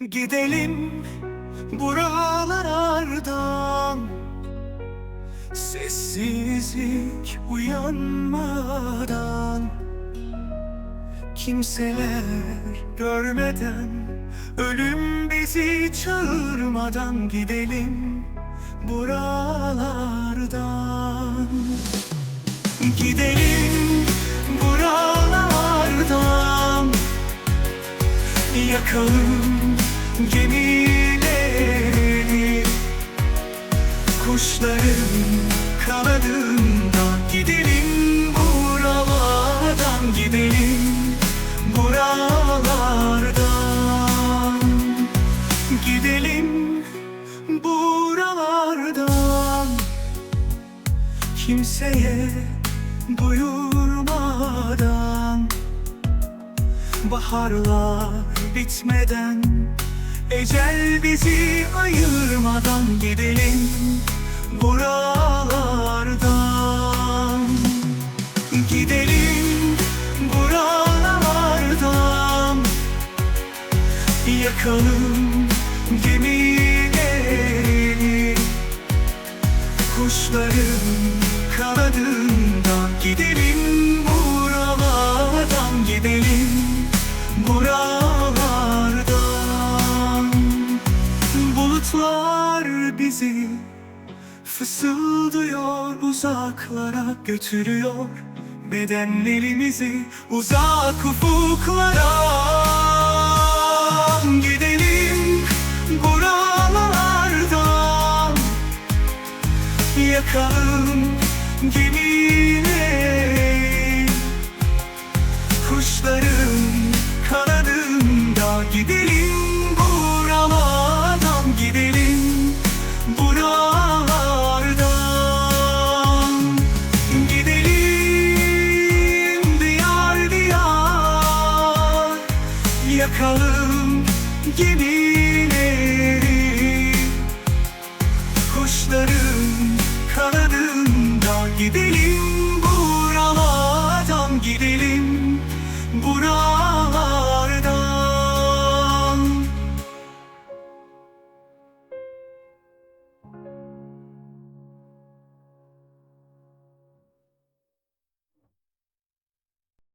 Gidelim buralardan. Sessizlik uyanmadan. Kimseler görmeden Ölüm bizi çağırmadan Gidelim buralardan. Gidelim buralardan. Yakalım Kuşların kanadından Gidelim buralardan Gidelim buralardan. Gidelim buralardan. Kimseye duyurmadan Baharlar bitmeden Ecel bizi ayırmadan Gidelim Yakalım gemileri Kuşların kanadından Gidelim buralardan Gidelim buralardan. Bulutlar bizi Fısıldıyor uzaklara götürüyor Bedenlerimizi uzak ufuklara Gidelim buralardan. Yakalım gemileri Kuşların kanadında Gidelim buralardan Gidelim buralardan. Gidelim diyar diyar Yakalım gemileri. Kuşların kanadında gidelim buralardan gidelim. Buralardan